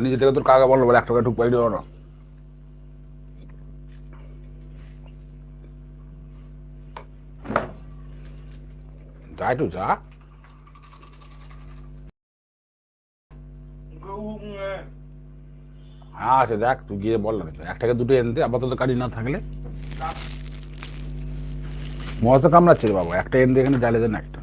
নিজে থেকে তোর কাকা বলল বলে, এক টাকা ঢুক পাই দেবো না। যা একটু যা। হ্যাঁ আছে, দেখ, তুই গিয়ে বল না এক টাকা দুটো এনতে আপাতত গাড়ি না থাকলে। মজা কামড়াচ্ছে বাবা, একটা এনতে এখানে, ডালে দেন একটা।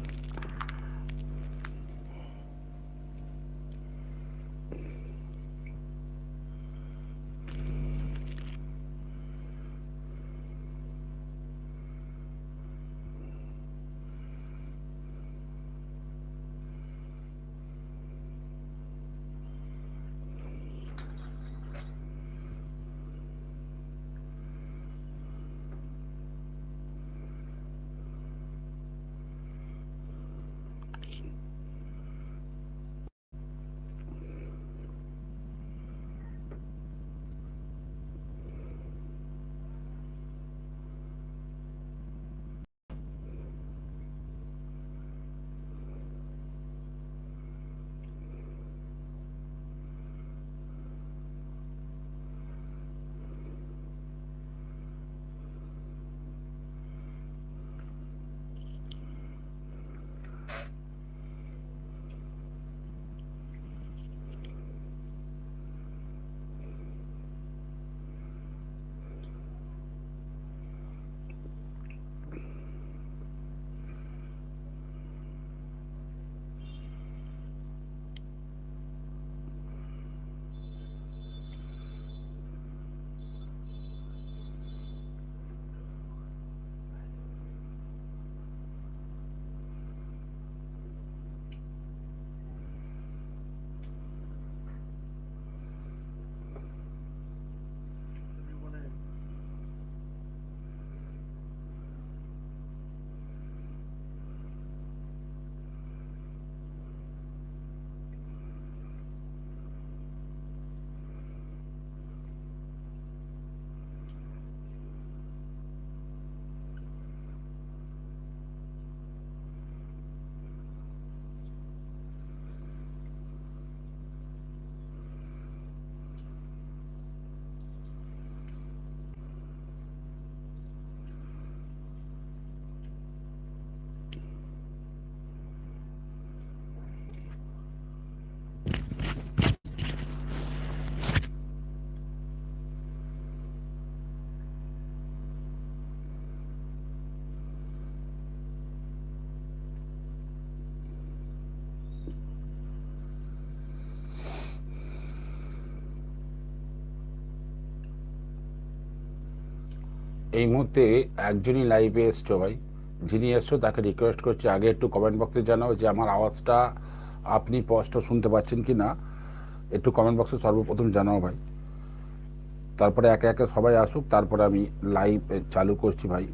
এই মুহূর্তে একজনই লাইভে এসছো ভাই। যিনি এসছো, তাকে রিকোয়েস্ট করছি আগে একটু কমেন্ট বক্সে জানাও যে আমার আওয়াজটা আপনি স্পষ্ট শুনতে পাচ্ছেন কি না একটু কমেন্ট বক্সে সর্বপ্রথম জানাও ভাই। তারপরে একে একে সবাই আসুক, তারপরে আমি লাইভ চালু করছি ভাই।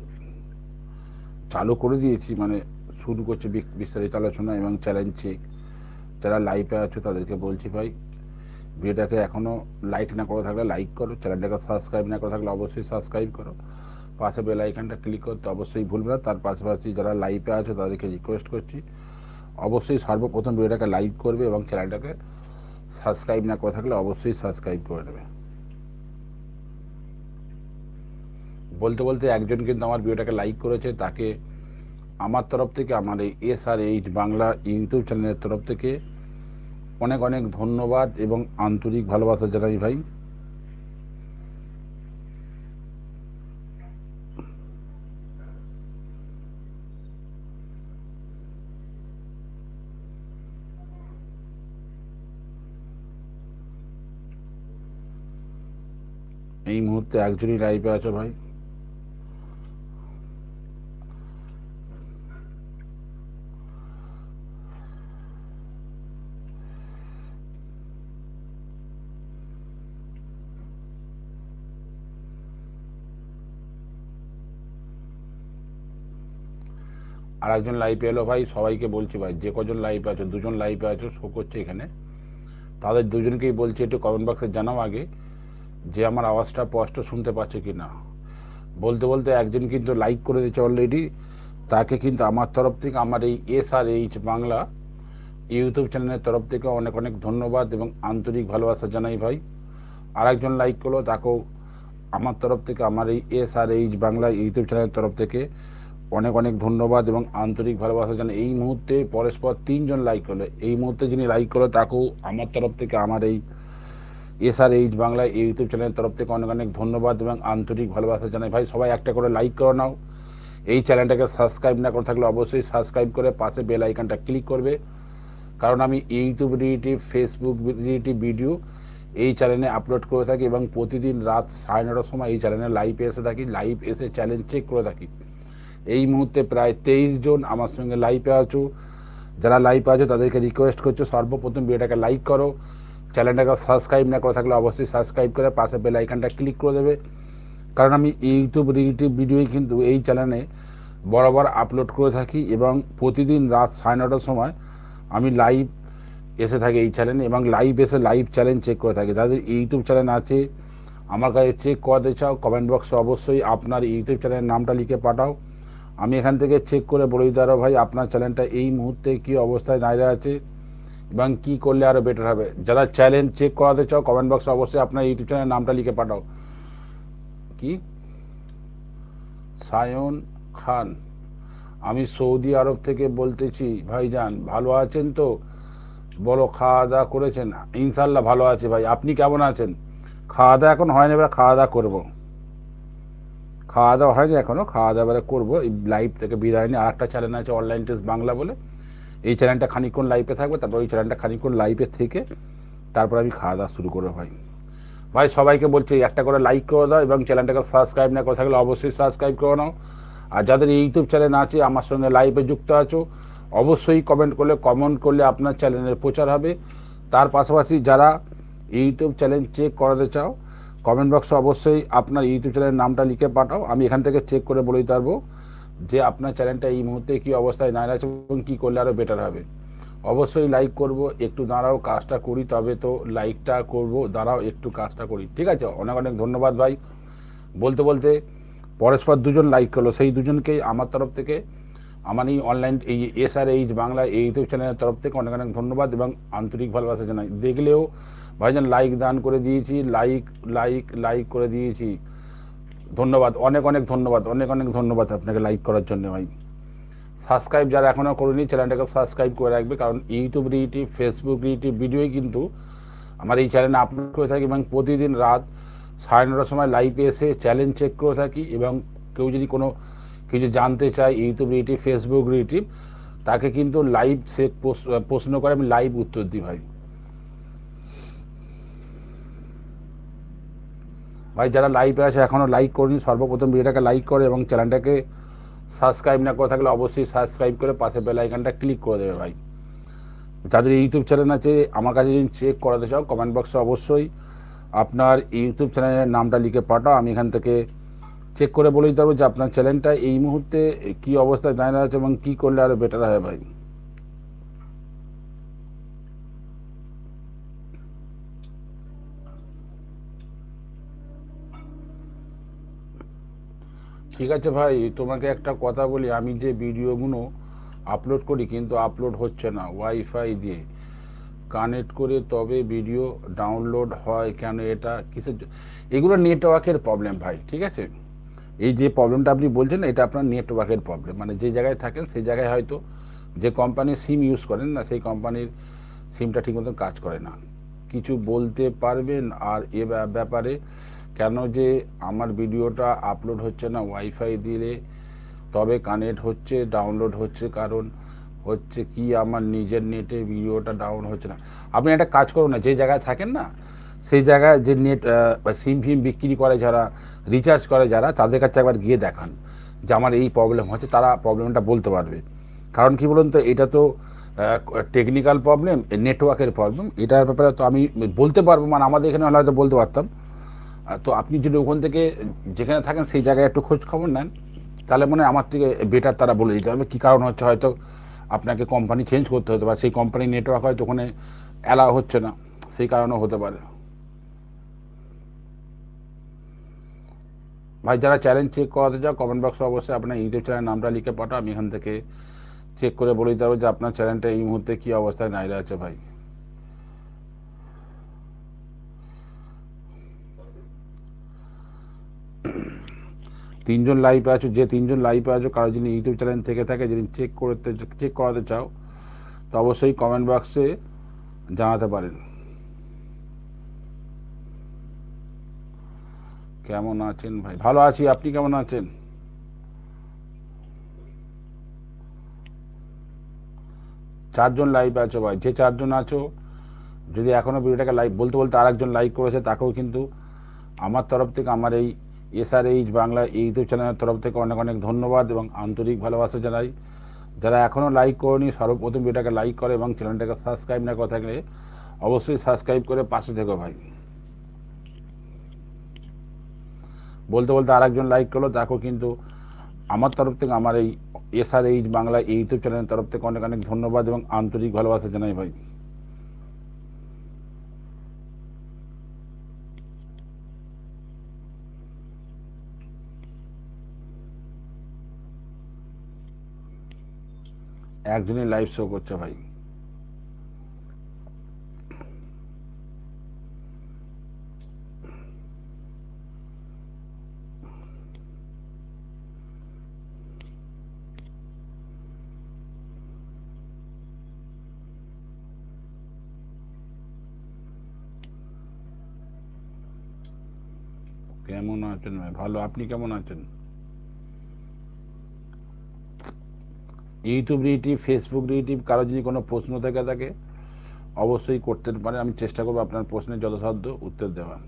চালু করে দিয়েছি মানে শুরু করছি বিস্তারিত আলোচনা এবং চ্যালেঞ্জ চেক যারা লাইভে আছো, তাদেরকে বলছি ভাই। ভিডিওটাকে এখনও লাইক না করে থাকলে লাইক করো চ্যানেলটাকে সাবস্ক্রাইব না করে থাকলে অবশ্যই সাবস্ক্রাইব করো। পাশে বেল আইকনটা ক্লিক করতে অবশ্যই ভুলবে না। তার পাশাপাশি যারা লাইভে আছো, তাদেরকে রিকোয়েস্ট করছি, অবশ্যই সর্বপ্রথম ভিডিওটাকে লাইক করবে এবং চ্যানেলটাকে সাবস্ক্রাইব না করে থাকলে অবশ্যই সাবস্ক্রাইব করে নেবে। বলতে বলতে একজন কিন্তু আমার ভিডিওটাকে লাইক করেছে, তাকে আমার তরফ থেকে, আমার এই S R H Bangla YouTube চ্যানেলের তরফ থেকে অনেক অনেক ধন্যবাদ এবং আন্তরিক ভালোবাসা জানাই ভাই। এই মুহূর্তে একজনই লাইভে আছো ভাই। আর একজন লাইভে এলো, ভাই সবাইকে বলছি ভাই, যে কজন লাইভে আছো, দুজন লাইভে আছো, শো করছে এখানে। তাদের দুজনকেই বলছি, একটু কমেন্ট বক্সে জানাও আগে যে আমার আওয়াজটা স্পষ্ট শুনতে পাচ্ছে কি না বলতে বলতে একজন কিন্তু লাইক করে দিয়েছে অলরেডি তাকে কিন্তু আমার তরফ থেকে, আমার এই S R H Bangla YouTube চ্যানেলের তরফ থেকে অনেক অনেক ধন্যবাদ এবং আন্তরিক ভালোবাসা জানাই ভাই। আর একজন লাইক করল, তাকেও আমার তরফ থেকে, আমার এই S R H Bangla YouTube চ্যানেলের তরফ থেকে অনেক অনেক ধন্যবাদ এবং আন্তরিক ভালোবাসা জানাই। এই মুহূর্তে পরস্পর তিনজন লাইক করল, এই মুহূর্তে যিনি লাইক করল তাকেও আমার তরফ থেকে, আমার এই S R H Bangla YouTube চ্যানেলের তরফ থেকে অনেক অনেক ধন্যবাদ এবং আন্তরিক ভালোবাসা জানাই। ভাই, সবাই একটা করে লাইক করে নাও। এই চ্যানেলটাকে সাবস্ক্রাইব না করে থাকলে অবশ্যই সাবস্ক্রাইব করে পাশে বেল আইকনটা ক্লিক করবে। কারণ আমি YouTube relative, Facebook relative video এই চ্যানেলে আপলোড করে থাকি এবং প্রতিদিন রাত সাড়ে নটার সময় এই চ্যানেলে লাইভ এসে থাকি, লাইভ এসে চ্যালেঞ্জ চেক করে থাকি। এই মুহূর্তে প্রায় তেইশ জন আমার সঙ্গে লাইভে আছো। যারা লাইভে আছো, তাদেরকে রিকোয়েস্ট করছ, সর্বপ্রথম ভিডিওটাকে লাইক করো। চ্যানেলটাকে সাবস্ক্রাইব না করে থাকলে অবশ্যই সাবস্ক্রাইব করে পাশে বেল আইকনটা ক্লিক করে দেবে। কারণ আমি ইউটিউব রিলেটিভ ভিডিওই কিন্তু এই চ্যানেলে বরাবর আপলোড করে থাকি এবং প্রতিদিন রাত সাড়ে নটার সময় আমি লাইভ এসে থাকি এই চ্যানেলে এবং লাইভ এসে লাইভ চ্যালেঞ্জ চেক করে থাকি। যাদের ইউটিউব চ্যানেল আছে, আমার কাছে চেক করাতে চাও কমেন্ট বক্সে অবশ্যই আপনার ইউটিউব চ্যানেলের নামটা লিখে পাঠাও। আমি এখান থেকে চেক করে বলে দিতে ভাই, আপনার চ্যানেলটা এই মুহূর্তে কী অবস্থায় দাঁড়িয়ে আছে এবং কী করলে আরও বেটার হবে। যারা চ্যালেঞ্জ চেক করাতে চাও কমেন্ট বক্সে অবশ্যই আপনার ইউটিউব চ্যানেলের নামটা লিখে পাঠাও। কি? সায়ন খান। আমি সৌদি আরব থেকে বলতেছি, ভাইজান, ভালো আছেন তো? বলো খাওয়া দাওয়া করেছেন? ইনশাল্লাহ ভালো আছে ভাই। আপনি কেমন আছেন? খাওয়া দাওয়া এখন হয়নি, এবার খাওয়া দাওয়া করব। খাওয়া দাওয়া হয়নি এখনও খাওয়া দাওয়া করব। এই লাইভ থেকে বিদায় নিয়ে আর একটা চ্যানেল আছে অনলাইন টেস্ট বাংলা বলে। এই চ্যানেলটা খানিকক্ষণ লাইভে থাকবে, তারপর ওই চ্যানেলটা খানিকক্ষণ লাইভে থেকে তারপর আমি খাওয়া দাওয়া শুরু করব ভাই। ভাই, সবাইকে বলছি একটা করে লাইক করে দাও এবং চ্যানেলটাকে সাবস্ক্রাইব না করে থাকলে অবশ্যই সাবস্ক্রাইব করে নাও। আর যাদের ইউটিউব চ্যানেল আছে, আমার সঙ্গে লাইভে যুক্ত আছো, অবশ্যই কমেন্ট করলে কমেন্ট করলে আপনার চ্যানেলের প্রচার হবে। তার পাশাপাশি যারা ইউটিউব চ্যানেল চেক করাতে চাও কমেন্ট বক্সে অবশ্যই আপনার ইউটিউব চ্যানেলের নামটা লিখে পাঠাও। আমি এখান থেকে চেক করে বলে দিতে পারব যে আপনার চ্যানেলটা এই মুহূর্তে কী অবস্থায় দাঁড়িয়ে আছে এবং কী করলে আরও বেটার হবে। অবশ্যই লাইক করব, একটু দাঁড়াও, কাজটা করি, তবে তো লাইকটা করব, দাঁড়াও, একটু কাজটা করি। ঠিক আছে? অনেক অনেক ধন্যবাদ ভাই। বলতে বলতে পরস্পর দুজন লাইক করল, সেই দুজনকেই আমার তরফ থেকে আমার এই অনলাইন এই এস আর এইচ বাংলা এই ইউটিউব চ্যানেলের তরফ থেকে অনেক অনেক ধন্যবাদ এবং আন্তরিক ভালোবাসা জানাই। দেখলেও ভাইজান লাইক দান করে দিয়েছি লাইক লাইক লাইক করে দিয়েছি। ধন্যবাদ, অনেক অনেক ধন্যবাদ, অনেক অনেক ধন্যবাদ আপনাকে লাইক করার জন্য ভাই। সাবস্ক্রাইব যারা এখনও করেনি চ্যানেলটাকে সাবস্ক্রাইব করে রাখবে, কারণ ইউটিউব রিলেটিভ ফেসবুক রিলেটিভ ভিডিওই কিন্তু আমার এই চ্যানেলে আপলোড করে থাকি এবং প্রতিদিন রাত সাড়ে নটার সময় লাইভে এসে চ্যালেঞ্জ চেক করে থাকি এবং কেউ যদি কোনো কিছু জানতে চায় ইউটিউব রিলেটিভ ফেসবুক রিলেটিভ তাকে কিন্তু লাইভ সে প্রশ্ন করে, আমি লাইভ উত্তর দিই ভাই। ভাই, যারা লাইভে আছে এখনও লাইক করেনি, সর্বপ্রথম ভিডিওটাকে লাইক করে এবং চ্যানেলটাকে সাবস্ক্রাইব না করে থাকলে অবশ্যই সাবস্ক্রাইব করে পাশে বেল আইকনটা ক্লিক করে দেবে ভাই। যাদের ইউটিউব চ্যানেল আছে, আমার কাছে যদি চেক করাতে চাও কমেন্ট বক্সে অবশ্যই আপনার ইউটিউব চ্যানেলের নামটা লিখে পাঠাও, আমি এখান থেকে চেক করে বলে দিতে পারব যে আপনার চ্যানেলটা এই মুহূর্তে কী অবস্থায় দাঁড়িয়ে আছে এবং কী করলে আরও বেটার হয় ভাই। ঠিক আছে ভাই, তোমাকে একটা কথা বলি, আমি যে ভিডিওগুলো আপলোড করি কিন্তু আপলোড হচ্ছে না ওয়াইফাই দিয়ে। কানেক্ট করে তবে ভিডিও ডাউনলোড হয় কেন এটা কিসের এগুলো নেটওয়ার্কের প্রবলেম ভাই, ঠিক আছে? এই যে প্রবলেমটা আপনি বলছেন, এটা আপনার নেটওয়ার্কের প্রবলেম মানে যে জায়গায় থাকেন সেই জায়গায় হয়তো যে কোম্পানির সিম ইউজ করেন না, সেই কোম্পানির সিমটা ঠিক মতো কাজ করে না। কিছু বলতে পারবেন আর এ ব্যা- ব্যাপারে কেন যে আমার ভিডিওটা আপলোড হচ্ছে না ওয়াইফাই দিলে তবে কানেক্ট হচ্ছে ডাউনলোড হচ্ছে, কারণ হচ্ছে কি আমার নিজের নেটে ভিডিওটা ডাউন হচ্ছে না। আপনি একটা কাজ করুন না, যে জায়গায় থাকেন না, সেই জায়গায় যে নেট সিম ফিম বিক্রি করে যারা রিচার্জ করে যারা, তাদের কাছে একবার গিয়ে দেখান যে আমার এই প্রবলেম হচ্ছে, তারা প্রবলেমটা বলতে পারবে। কারণ কি বলুন তো, এটা তো টেকনিক্যাল প্রবলেম নেটওয়ার্কের প্রবলেম এটার ব্যাপারে তো আমি বলতে পারব মানে আমাদের এখানে হয়তো বলতে পারতাম। তো আপনি যদি ওখান থেকে যেখানে থাকেন সেই জায়গায় একটু খোঁজ খবর নেন, তাহলে মনে আমার থেকে বেটার তারা বলে দিতে পারবে। কী কারণ হচ্ছে হয়তো আপনাকে কোম্পানি চেঞ্জ করতে হতে পারে সেই কোম্পানির নেটওয়ার্ক হয়তো ওখানে অ্যালাউ হচ্ছে না, সেই কারণেও হতে পারে। ভাই, যারা চ্যালেঞ্জ চেক করাতে চাও কমেন্ট বক্সে অবশ্যই আপনার ইউটিউব চ্যানেল নামটা লিখে পাঠাও, আমি এখান থেকে চেক করে বলে দিতে হবে যে আপনার চ্যানেলটা এই মুহূর্তে কী অবস্থায় নাইরে আছে ভাই। তিনজন লাইভে আছো, যে তিনজন লাইভে আছো, কারও যদি ইউটিউব চ্যানেল থেকে থাকে, যদি চেক করতে চেক করাতে চাও, তো অবশ্যই কমেন্ট বক্সে জানাতে পারেন। কেমন আছেন ভাই? ভালো আছি, আপনি কেমন আছেন? চারজন লাইভ আছো ভাই, যে চারজন আছো, যদি এখনও ভিডিওটাকে লাইক বলতে বলতে আরেকজন লাইক করেছে, তাকেও কিন্তু আমার তরফ থেকে, আমার এই এসআরএইচ বাংলা ইউটিউব চ্যানেলের তরফ থেকে অনেক অনেক ধন্যবাদ এবং আন্তরিক ভালোবাসা জানাই। যারা এখনও লাইক করেনি, সর্বপ্রথম ভিডিওটাকে লাইক করে এবং চ্যানেলটাকে সাবস্ক্রাইব না করে থাকলে অবশ্যই সাবস্ক্রাইব করে পাশে থেকো ভাই। বলতে বলতে আরেকজন লাইক করল। তাকেও কিন্তু আমার তরফ থেকে, আমার এই এসআরএইচ বাংলা ইউটিউব চ্যানেলের তরফ থেকে অনেক অনেক ধন্যবাদ এবং আন্তরিক ভালোবাসা জানাই ভাই। একজনই লাইভ শো করছে ভাই কেমন আছেন ভাই ভালো আপনি কেমন আছেন ইউটিউব রিলেটিভ ফেসবুক রিলেটিভ, কারও যদি কোনো প্রশ্ন থেকে থাকে অবশ্যই করতে পারে আমি চেষ্টা করব আপনার প্রশ্নের যথাসাধ্য উত্তর দেওয়ার।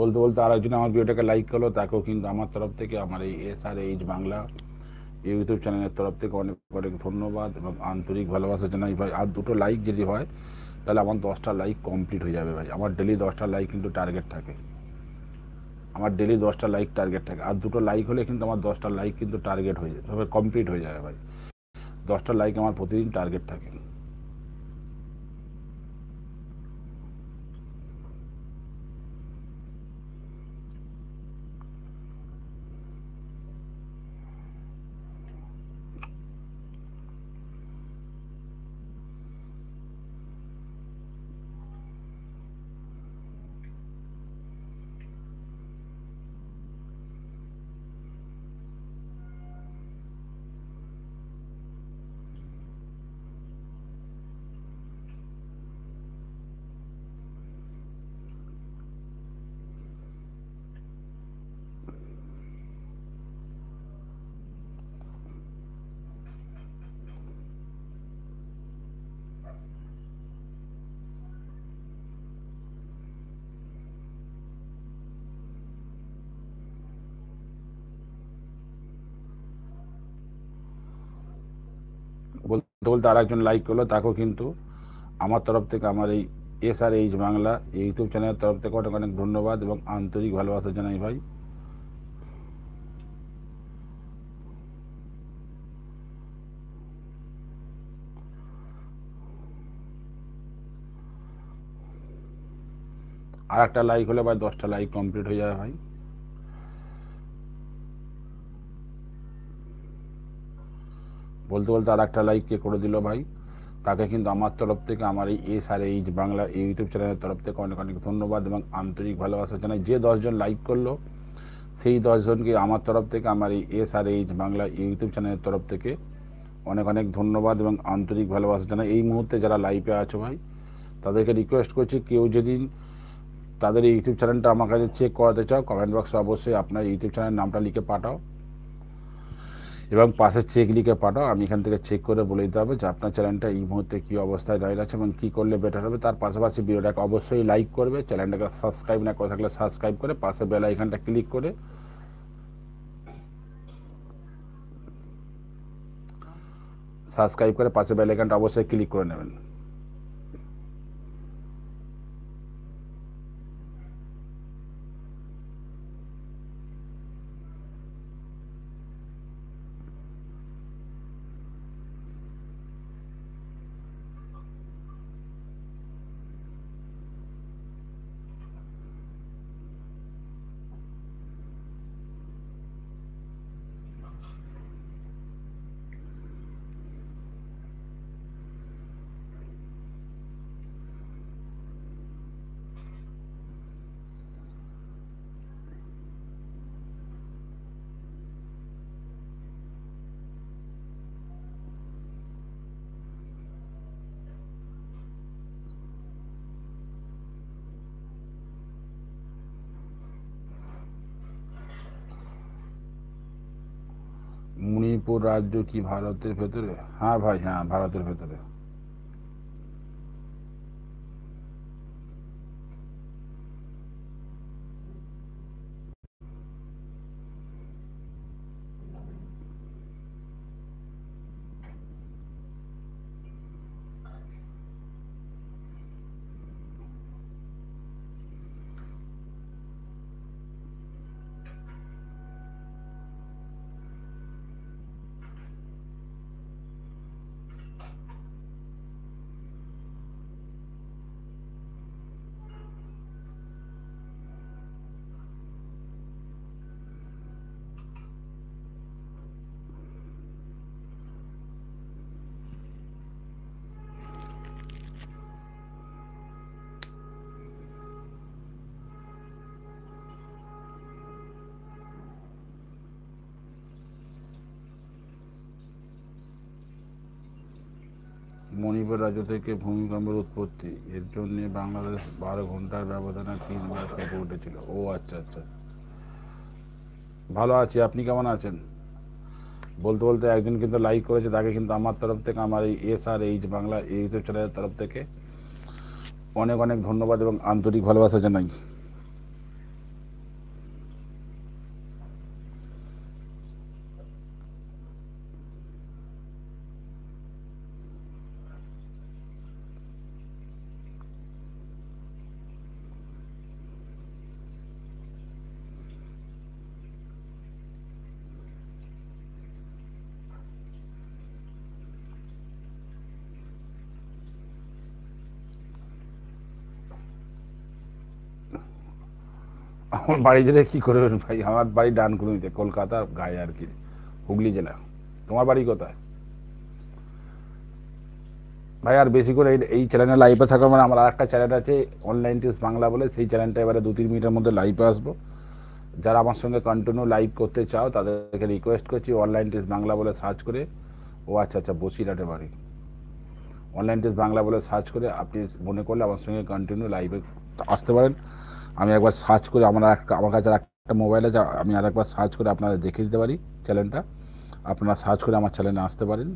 বলতে বলতে আরেকজন আমার ভিডিওটাকে লাইক করল, তাকেও কিন্তু আমার তরফ থেকে, আমার এই S R H Bangla YouTube চ্যানেলের তরফ থেকে অনেক অনেক ধন্যবাদ এবং আন্তরিক ভালোবাসা জানাই। ভাই, আর দুটো লাইক যদি হয়, তাহলে আমার দশটা লাইক কমপ্লিট হয়ে যাবে ভাই। আমার ডেলি দশটা লাইক কিন্তু টার্গেট থাকে। আমার ডেলি দশটা লাইক টার্গেট থাকে। আর দুটো লাইক হলে কিন্তু আমার দশটা লাইক কিন্তু টার্গেট হয়ে যাবে কমপ্লিট হয়ে যাবে ভাই। দশটা লাইক আমার প্রতিদিন টার্গেট থাকে। বলতে আর একজন লাইক করল, তাকেও কিন্তু আমার তরফ থেকে, আমার এই S R H Bangla YouTube চ্যানেলের তরফ থেকে অনেক অনেক ধন্যবাদ এবং আন্তরিক ভালোবাসা জানাই ভাই। আর একটা লাইক হলে ভাই দশটা লাইক কমপ্লিট হয়ে যাবে ভাই। বলতে বলতে আর একটা লাইক কে করে দিল ভাই। তাকে কিন্তু আমার তরফ থেকে, আমার এই S R H Bangla YouTube চ্যানেলের তরফ থেকে অনেক অনেক ধন্যবাদ এবং আন্তরিক ভালোবাসা জানাই। যে দশজন লাইক করল, সেই দশজনকে আমার তরফ থেকে, আমার এই S R H Bangla YouTube চ্যানেলের তরফ থেকে অনেক অনেক ধন্যবাদ এবং আন্তরিক ভালোবাসা জানাই। এই মুহূর্তে যারা লাইভে আছো ভাই, তাদেরকে রিকোয়েস্ট করছি, কেউ যদি তাদের ইউটিউব চ্যানেলটা আমার কাছে চেক করাতে চাও কমেন্ট বক্সে অবশ্যই আপনার ইউটিউব চ্যানেলের নামটা লিখে পাঠাও। এবং পাশে চেক লিখে পাঠাও। আমি এখান থেকে চেক করে বলে দিতে হবে যে আপনার চ্যানেলটা এই মুহূর্তে কী অবস্থায় দাঁড়িয়ে আছে এবং কী করলে বেটার হবে। তার পাশাপাশি ভিডিওটাকে অবশ্যই লাইক করবে। চ্যানেলটাকে সাবস্ক্রাইব না করে থাকলে সাবস্ক্রাইব করে পাশে বেল আইকনটা ক্লিক করে সাবস্ক্রাইব করে পাশে বেল আইকনটা অবশ্যই ক্লিক করে নেবেন। মণিপুর রাজ্য কি ভারতের ভেতরে? হ্যাঁ ভাই হ্যাঁ ভারতের ভেতরে। মণিপুর রাজ্য থেকে ভূমিকম্পের উৎপত্তি। এর জন্য বাংলাদেশ বারো ঘণ্টার ব্যবধানে তিনবার কেঁপে উঠেছিল। ও আচ্ছা আচ্ছা। ভালো আছি, আপনি কেমন আছেন? বলতে বলতে একজন কিন্তু লাইক করেছে, তাকে কিন্তু আমার তরফ থেকে, আমার এই S R H Bangla YouTube চ্যানেলের তরফ থেকে অনেক অনেক ধন্যবাদ এবং আন্তরিক ভালোবাসা জানাই। আমার বাড়ি জেলে কী করবেন ভাই? আমার বাড়ি ডানকুনিতে, কলকাতা, গায়ে আর কি। হুগলি জেলা। তোমার বাড়ি কোথায়? ভাই, আর বেশি করে এই- চ্যানেলে লাইভে থাকা মানে আমার আরেকটা চ্যানেল আছে অনলাইন টিউস বাংলা বলে। সেই চ্যানেলটা এবারে দু তিন মিনিটের মধ্যে লাইভে আসব। যারা আমার সঙ্গে কন্টিনিউ লাইভ করতে চাও, তাদেরকে রিকোয়েস্ট করছি অনলাইন টিউস বাংলা বলে সার্চ করে। ও আচ্ছা আচ্ছা বসিরহাটে বাড়ি। অনলাইন টেস্ট বাংলা বলে সার্চ করে। আপনি মনে করলে আমার সঙ্গে কন্টিনিউ লাইভে আসতে পারেন। আমি একবার সার্চ করে আমার একটা আমার কাছে একটা মোবাইল আছে, আমি আর একবার সার্চ করে আপনাদের দেখিয়ে দিতে পারি চ্যানেলটা আপনারা সার্চ করে আমার চ্যানেলে আসতে পারেন।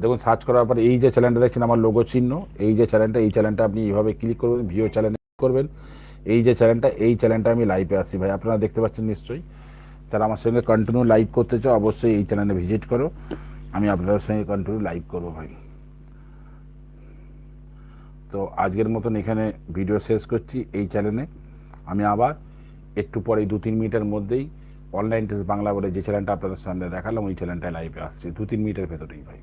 দেখুন সার্চ করার পর এই যে চ্যানেলটা দেখছেন, আমার লোগো চিহ্ন, এই যে চ্যানেলটা এই চ্যানেলটা আপনি এইভাবে ক্লিক করবেন ভিও চ্যানেল করবেন। এই যে চ্যানেলটা এই চ্যানেলটা আমি লাইভে আসছি ভাই, আপনারা দেখতে পাচ্ছেন নিশ্চয়ই। যারা আমার সঙ্গে কন্টিনিউ লাইভ করতে চাও, অবশ্যই এই চ্যানেলে ভিজিট করো। আমি আপনাদের সঙ্গে কন্টিনিউ লাইভ করব ভাই। তো আজকের মতন এখানে ভিডিও শেষ করছি এই চ্যানেলে। আমি আবার একটু পরে দু তিন মিনিটের মধ্যেই অনলাইন টেস্ট বাংলা বলে যে চ্যানেলটা আপনাদের সামনে দেখালাম, ওই চ্যানেলটা লাইভে আসছে। দু তিন মিনিটের ভেতরেই ভাই।